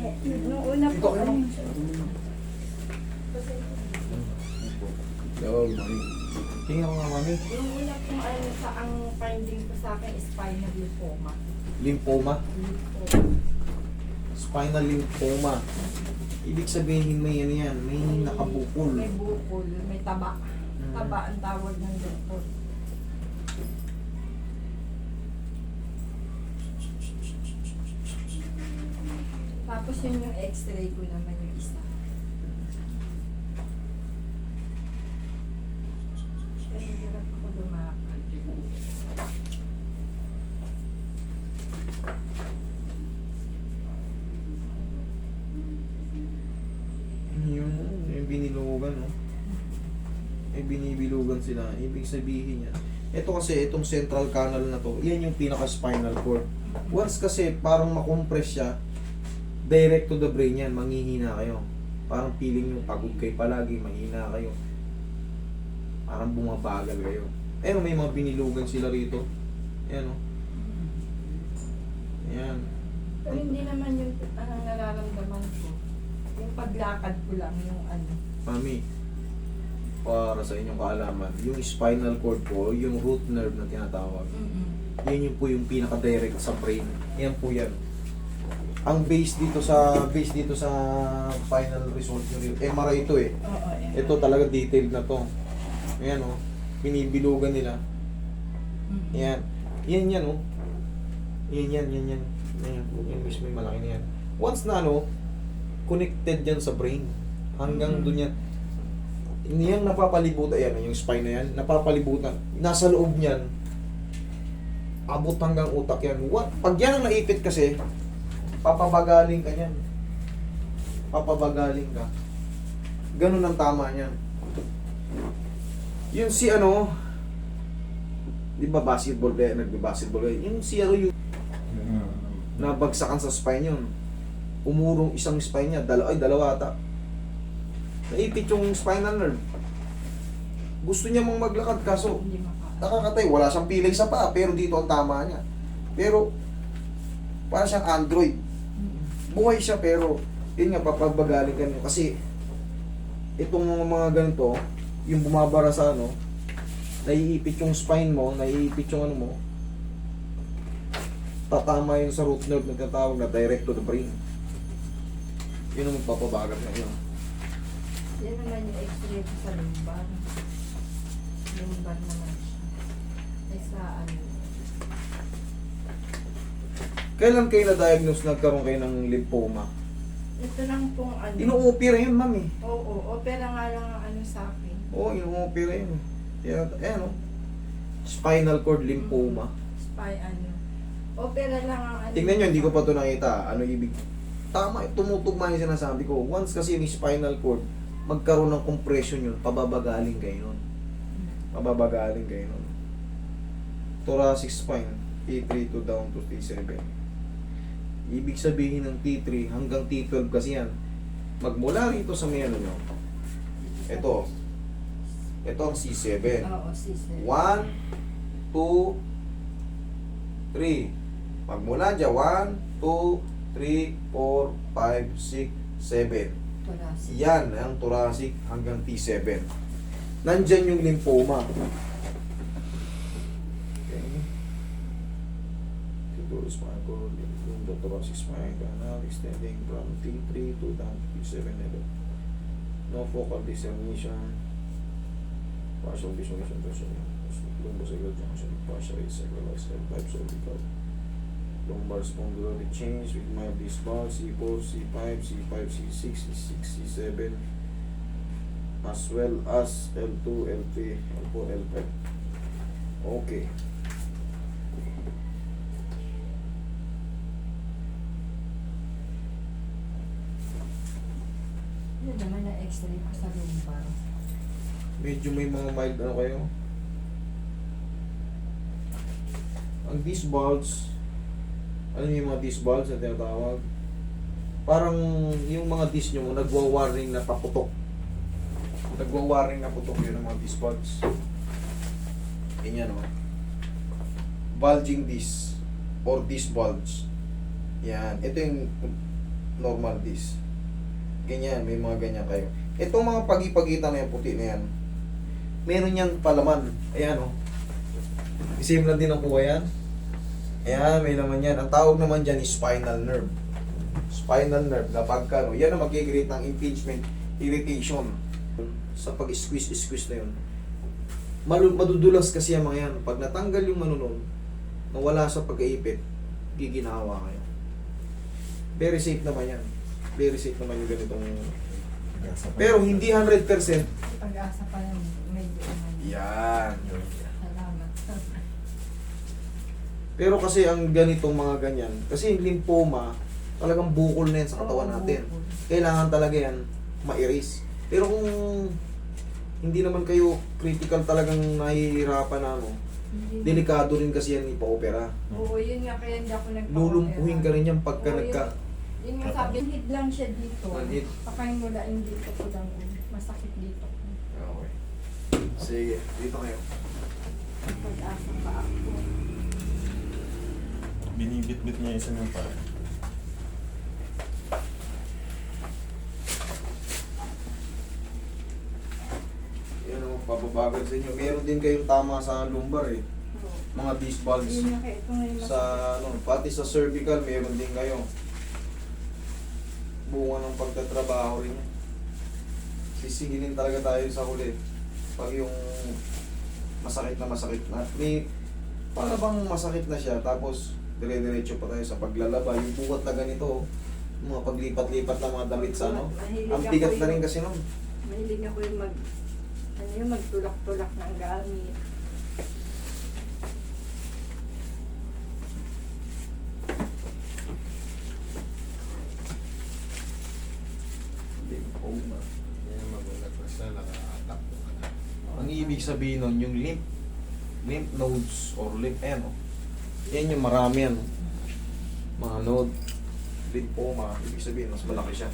nung una po, ano? ano, Yo, mami. Tingnan ko nga, mami. yung una pong ano sa ang finding ko sa akin is spinal lymphoma. Lymphoma. Lymphoma. Spinal lymphoma. Ibig sabihin may ano yan, may nakabukol. May bukol, may taba. Mm. Taba ang tawag ng doktor. Tapos yun yung x-ray ko naman yung isa. Kaya hirap ako lumakad. Yung, yung binilugan, no? May binibilugan sila. Ibig sabihin yan. Ito kasi, itong central canal na to, yan yung pinaka-spinal cord. Once kasi parang makompress siya, direct to the brain yan, manghihina kayo. Parang feeling yung pagod kayo palagi, mahina kayo. Parang bumabagal kayo. Eh, may mga binilugan sila rito. Ayan, o. Ayan. Pero hindi naman yung ang nararamdaman ko. Yung paglakad ko lang yung ano. Mami, para sa inyong kaalaman, yung spinal cord po, yung root nerve na tinatawag, yan yung po yung pinaka-direct sa brain. Yan po yan. Ang base dito sa base dito sa final result nyo, MRI ito eh. Oo, eh. Ito talaga detailed na to. Ayan oh, binibilugan nila. Mm. Yan. Yan yan oh. Yan yan, yan yan. Yan, yan mismo yung malaki na yan. Once na ano, connected yan sa brain. Hanggang Mhm. dun yan. Yan napapalibutan, yan, yung spine na yan, napapalibutan. Nasa loob niyan, abot hanggang utak yan. What? Pag yan ang naipit kasi, papabagaling ka niyan. Papabagaling ka. Ganun ang tama niyan. Yung si ano, di ba basketball kaya nagbe-basketball kayo? Yung si ano yung nabagsakan sa spine yun. Umurong isang spine niya, dalawa, ay dalawa ata. Naipit yung spinal nerve. Gusto niya mong maglakad kaso nakakatay, wala siyang pilay sa paa, pero dito ang tama niya. Pero, para siyang android. Buhay siya pero, yun nga, papabagaling ka. Kasi, itong mga, ganito, yung bumabara sa ano, naiipit yung spine mo, naiipit yung ano mo, tatama yun sa root nerve na tinatawag na direct to the brain. Yun ang magpapabagal na yun. Yan naman yung x-ray sa lumbar. Lumbar naman siya. Ay sa ano. Kailan kayo na-diagnose nagkaroon kayo ng lymphoma? Ito lang pong ano. Inu-opera yun, ma'am eh. Oo, oo. Opera nga lang ang ano sa akin. Oo, inu-opera yun. Kaya, ayan o. Spinal cord lymphoma. Spy ano. Opera lang ang ano. Tingnan nyo, hindi ko pa ito nakita. Ano ibig? Tama, tumutugma yung sinasabi ko. Once kasi yung spinal cord, magkaroon ng compression yun, pababagaling kayo nun. Pababagaling kayo nun. Thoracic spine, T3 to down to T7. Ibig sabihin ng T3 hanggang T12 kasi yan. Magmula rito sa may ano nyo. Ito. Ito ang C7. Oo, sister. 1, 2, 3. Pagmula dyan, 1, 2, 3, 4, 5, 6, 7. Thoracic. Yan ang thoracic hanggang T7. Nandyan yung lymphoma. Okay. Siguro spine cord, the thoracic spine canal extending from T3 to down to T7 level. No focal dissemination. Partial visualization, partial lumbosacral junction, partially sacralized L5 cervical. Lumbar spondylotic change with disc bulge, C4, C5, C5, C6, C6, C7, as well as L2, L3, L4, L5. Okay. Yun naman ang x-ray ko sa lumbar. Medyo may mga mild ano kayo. Ang disc bulge, ano yung mga disc bulge na tinatawag? Parang yung mga disc nyo, nagwa-warning na paputok. Nagwa-warning na putok yun ang mga disc bulge. Yan yan o. Bulging disc or disc bulge. Yan. Ito yung normal disc. Ganyan, may mga ganyan kayo. Itong mga pagi-pagitan na yan, puti na yan, meron yan palaman. Ayan, oh. Same lang din ang kuha yan. Ayan, may naman yan. Ang tawag naman dyan is spinal nerve. Spinal nerve na pagka, no, yan ang mag-create ng impingement, irritation sa pag-squeeze-squeeze na yun. Malu- madudulas kasi ang mga yan. Pag natanggal yung nun, nawala sa pagkaipit, giginawa kayo. Very safe naman yan. Very safe naman yung ganitong... Pero hindi 100%. Pag-asa pa lang, medyo naman. Yan. Salamat. Pero kasi ang ganitong mga ganyan, kasi yung lymphoma, talagang bukol na yan sa katawan Oo, natin. bukol. Kailangan talaga yan ma-erase. Pero kung hindi naman kayo critical talagang nahihirapan na ano, Hindi- delikado rin kasi yan ipa-opera. Oo, yun nga kaya hindi ako nagpa Lulumpuhin ka rin yan pagka Oo, nagka... Yun yung sabi, hit lang siya dito. Manhid. Pakainulain dito ko lang. Masakit dito. Okay. Sige, dito kayo. Pag-asa pa ako. Binibit-bit niya isa ng pa. Yan ang pababagal sa inyo. Meron din kayong tama sa lumbar eh. Mga disc bulbs. Yun nga kaya ito ngayon Sa ano, pati sa cervical meron din kayo. Bunga ng pagtatrabaho rin. Sisigilin talaga tayo sa huli. Pag yung masakit na masakit na. May para bang masakit na siya tapos dire-diretso pa tayo sa paglalaba. Yung bukat na ganito, mga paglipat-lipat na mga damit sa ano. Ang bigat na rin kasi nun. Mahilig ako yung mag, ano yung magtulak-tulak ng gamit. Yan magulat pa siya, nakaatakbo ka na. Ang ibig sabihin nun, yung lymph, lymph nodes or lymph, ayan o. Yan yung marami yan. Mga node, lymphoma, ibig sabihin, mas malaki siya.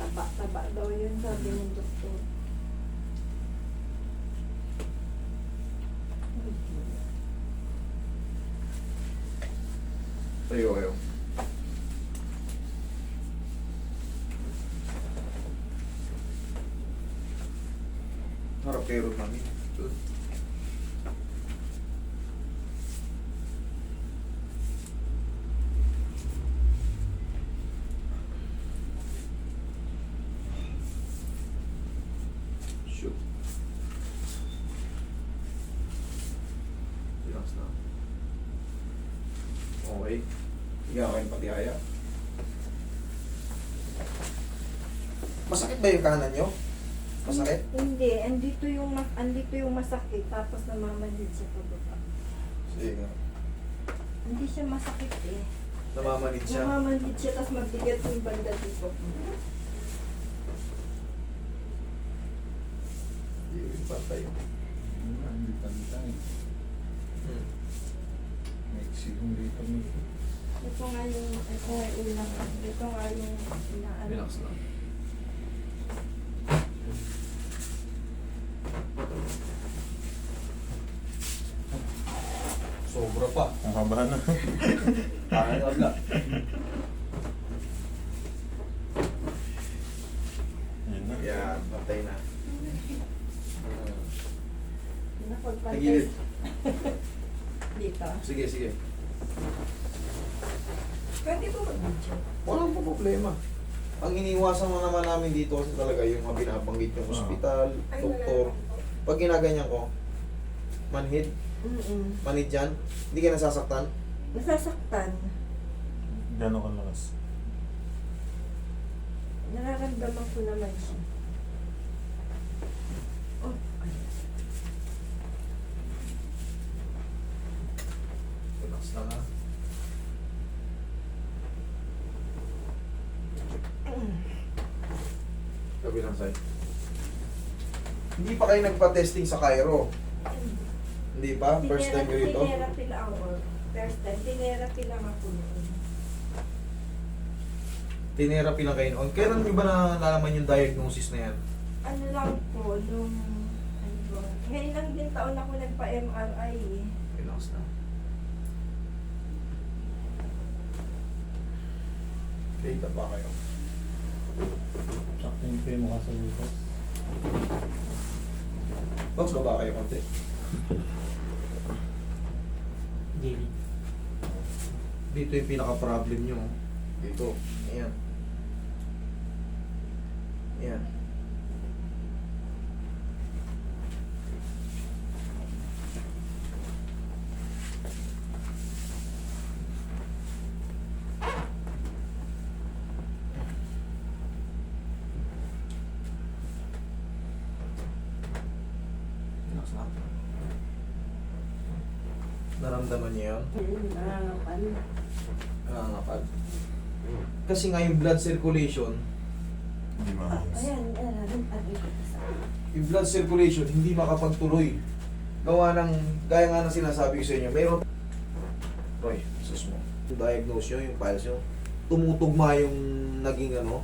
Taba-taba daw yun sabi ng doktor. Tayo kayo. Kayo rin namin. Shoot. Relax na. Okay. Higa kayong patihaya. Masakit ba yung kanan nyo? Masakit? Hindi, andito yung mas andito yung masakit tapos namamanhid siya pababa. Sige nga. Hindi siya masakit eh. Namamanid siya. Namamanhid siya tapos mabigat yung banda dito. Hindi rin pantay. Hindi pantay. Hmm. May sigong dito mo. Ito nga yung, ito nga yung ulang, ito nga yung inaano. Relax lang. Sobra pa. Ang haba na. Kaya na wala. Yan na. Yan, pantay na. Tagilid. Dito. Sige, sige. Pwede ko mag-video. Walang po problema. Ang iniwasan mo naman namin dito kasi talaga yung mga binabanggit yung Ah. ospital, doktor. Pag ginaganyan ko, manhid, Mm-mm. manhid dyan, hindi ka nasasaktan. Nasasaktan. Gano'n kalakas? Nararamdaman ko naman siya. Oh, ay. Relax lang ha. Kabilang side. Hindi pa kayo nagpa-testing sa Cairo. Hindi pa? First time nyo rito? Tinerapi lang ako. First time. Tinerapi lang ako noon. Tinerapi lang kayo noon. Kailan nyo ba na nalaman yung diagnosis na yan? Ano lang po, nung... Ano ba? Ngayon lang din taon ako nagpa-MRI eh. Relax na. Data pa kayo. Sakto yung pay mo ka sa bukas. Box, baba kayo konti. Dito yung pinaka-problem nyo. Dito. Ayan. Relax lang. Naramdaman niyo yun? Nangangapal. Kasi nga yung blood circulation, Hindi maayos. Ayan, ayan, ayan, ayan. yung blood circulation hindi makapagtuloy. Gawa ng, gaya nga ng sinasabi ko sa inyo, mayroon Roy, sus mo. Diagnose nyo yung files nyo. Tumutugma yung naging ano,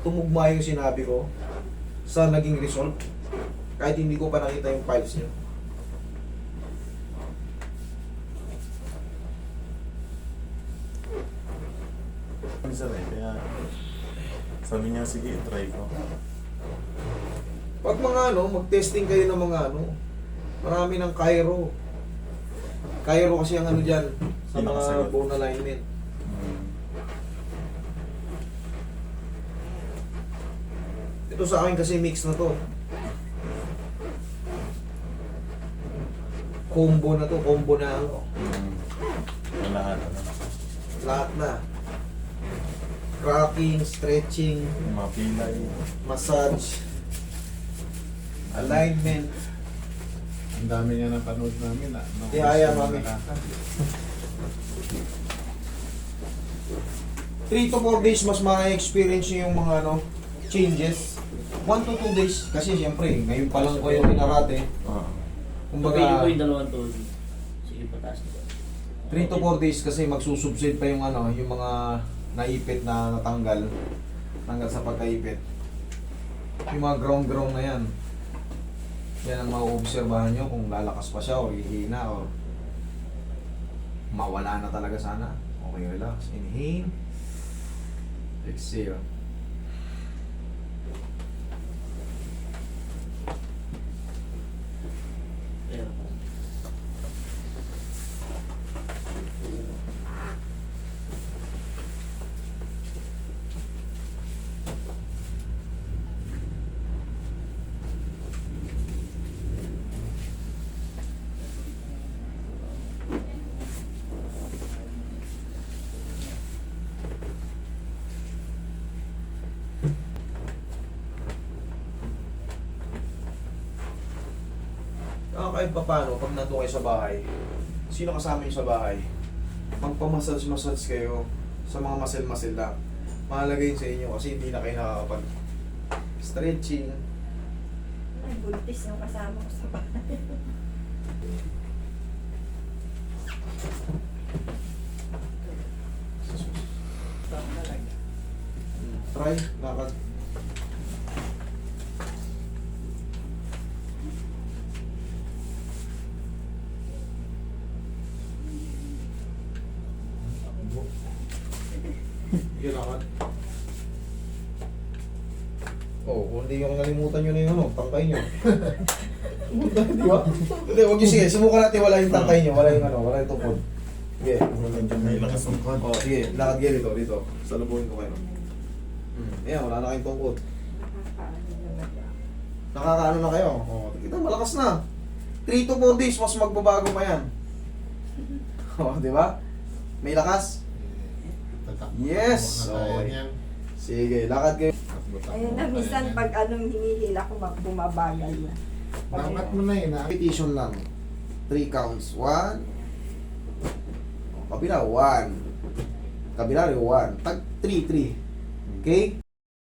tumugma yung sinabi ko sa naging result. Kahit hindi ko pa nakita yung files nyo. Minsan eh, kaya sabi niya, sige, try ko. Pag mga ano, mag-testing kayo ng mga ano, marami ng Cairo. Cairo kasi ang ano dyan, sa Hindi mga nakasagot. bone alignment. Mm. Ito sa akin kasi mix na to. Combo na to, combo na ano. Mm. Lahat, ano. Lahat na. Cracking, stretching, mga pilay. massage, alignment. Ang dami niya napanood namin. Ah. No, Yeah, yeah, gusto mami. niya nakaka- 3 to 4 days mas ma-experience nyo yung mga ano, changes. 1 to 2 days kasi siyempre ngayon pa lang ko yung inarate. Oo. Kumbaga ko yung dalawang tuloy. Sige, pataas na. 3 to 4 days kasi magsusubside pa yung ano, yung mga naipit na natanggal. Tanggal sa pagkaipit. Yung mga ground-ground na yan. Yan ang mauobserbahan nyo kung lalakas pa siya o hihina o mawala na talaga sana. Okay, relax. Inhale. Exhale. Kahit pa paano, pag nandun kayo sa bahay, sino kasama nyo sa bahay? Magpamassage-massage kayo sa mga muscle-muscle lang. Mahalaga yun sa inyo kasi hindi na kayo nakakapag stretching. Ay, buntis yung kasama ko sa bahay. Try, lakad. Hindi yung nalimutan nyo na yung ano, tangkay nyo. Di ba? Hindi, huwag nyo sige, subukan natin wala yung tangkay nyo, wala yung ano, wala yung tungkod. Sige. Medyo may lakas ang kod. Oh, sige, lakad kayo dito, dito. Salubuhin ko kayo. Hmm. Ayan, wala na kayong tungkod. Nakakaano na kayo. Oh, kita malakas na. 3 to 4 days mas magbabago pa yan. Oh, di ba? May lakas? Yes! Okay. Sige, lakad kayo. Ayun na, minsan pag anong hinihila ko, ma- bumabagal na. Dapat mo na yun, ah. Repetition lang. 3 counts. 1. Kabila, 1. Kabila rin, 1. Tag 3, 3. Okay?